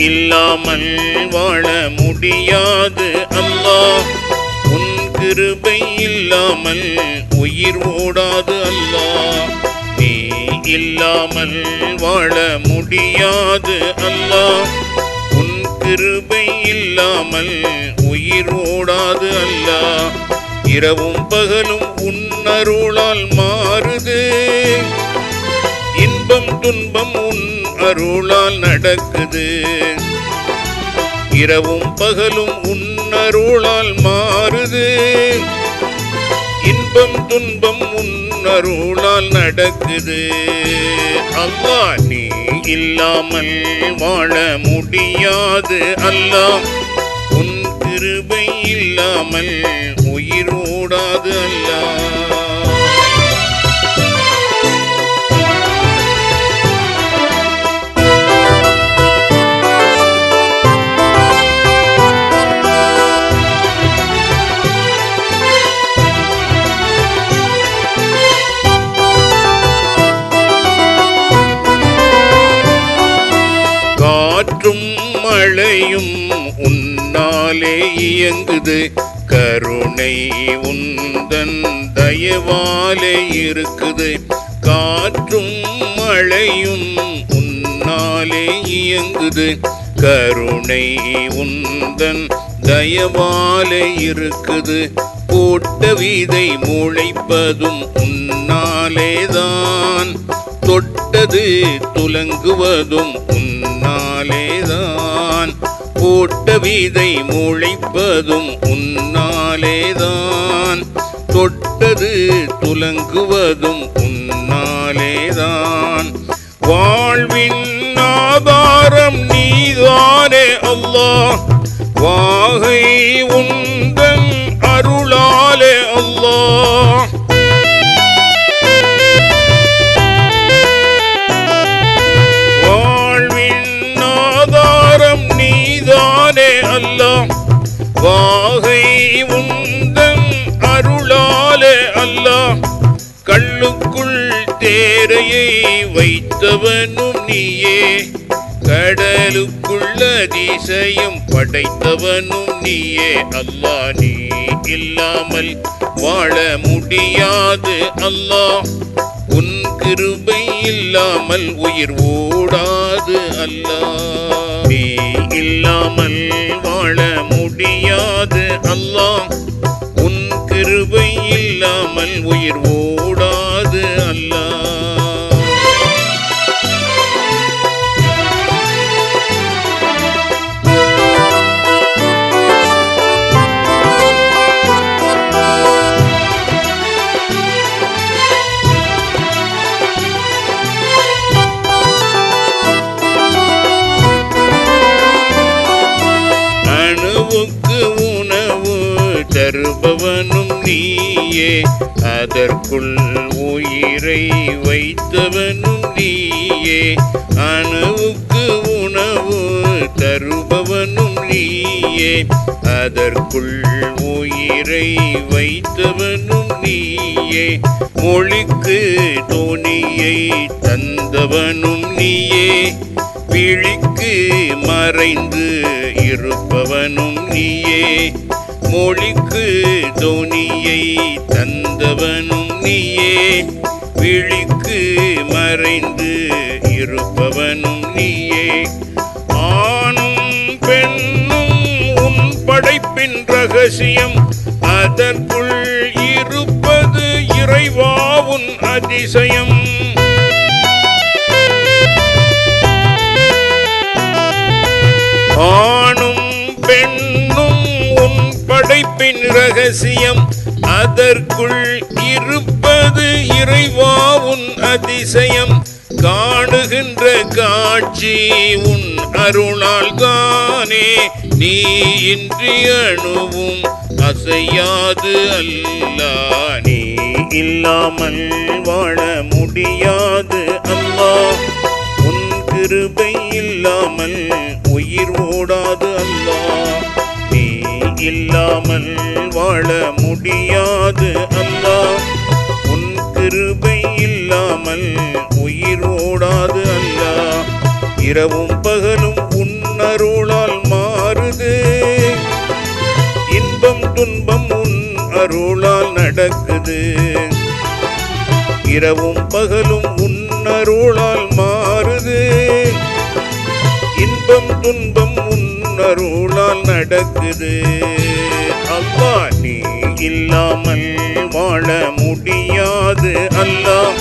இல்லாமல் வாழ முடியாது அல்லாஹ் உன் கிருபை இல்லாமல் உயிர் ஓடாது அல்லா. நீ இல்லாமல் வாழ முடியாது அல்லா. உன் கிருபை இல்லாமல் உயிர் ஓடாது அல்லா. இரவும் பகலும் உன்னருளால் மாறுது. இன்பம் துன்பம் உன் அருளால் நடக்குது. இரவும் பகலும் உன் அருளால் மாறுது. இன்பம் துன்பம் உன் அருளால் நடக்குது. அல்லா நீ இல்லாமல் வாழ முடியாது அல்லா. உன் கிருபை இல்லாமல் உயிர் ஓடாது அல்லா. காற்றும் மழையும் உன்னாலே இயங்குது. கருணை உந்தன் தயவாலே இருக்குது. காற்றும் மழையும் உன்னாலே இயங்குது. கருணை உந்தன் தயவாலே இருக்குது. போட்ட விதை முளைப்பதும் உன்னாலேதான். தொட்டது துலங்குவதும் உன் உன்னாலேதான். போட்ட விதை முளைப்பதும் உன்னாலேதான். தொட்டது துலங்குவதும் உன்னாலேதான். வாழ்வின் ஆதாரம் நீதானே அல்லாஹ். வாகை உன் தேரையை வைத்தவனும் நீயே. கடலுக்குள்ள அதிசயம் படைத்தவனும் நீயே. அல்லா நீ இல்லாமல் வாழ முடியாது அல்லா. உன் கிருபை இல்லாமல் உயிர் ஓடாது அல்லா. நீ இல்லாமல் வாழ முடியாது அல்லா. உன் கிருபை இல்லாமல் உயிர் ஓ தருபவனும் நீயே. அதற்குள் உயிரை வைத்தவனும் நீயே. அணுவுக்கு உணவு தருபவனும் நீயே. அதற்குள் உயிரை வைத்தவனும் நீயே. மொழிக்கு தோணியை தந்தவனும் நீயே. விழிக்கு மறைந்து இருப்பவனும் நீயே. மொழிக்கு தோணியை தந்தவனும் நீயே. விழிக்கு மறைந்து இருப்பவனும் நீயே. ஆணும் பெண்ணும் உன் படைப்பின் ரகசியம். அதற்குள் இருப்பது இறைவாவுன் அதிசயம். ஆ ரகசியம். அதற்குள் இருப்பது இறைவா உன் அதிசயம். காணுகின்ற காட்சி உன் அருளால் தானே நீ இன்றி அணுவும் அசையாது அல்லா நீ இல்லாமல் வாழ முடியாது அல்லா உன் கிருபை இல்லாமல் உயிர் ஓடாது இல்லாமல் வாழ முடியாது அல்லா உன் கிருபை இல்லாமல் உயிர் ஓடாது அல்லா இரவும் பகலும் உன்னருளால் மாறுது. இன்பம் துன்பம் உன் அருளால் நடக்குது. இரவும் பகலும் உன்னருளால் மாறுது. இன்பம் துன்பம் உணர்வுளால் நடக்குது. அல்லா நீ இல்லாமல் வாழ முடியாது. அல்லாஹ்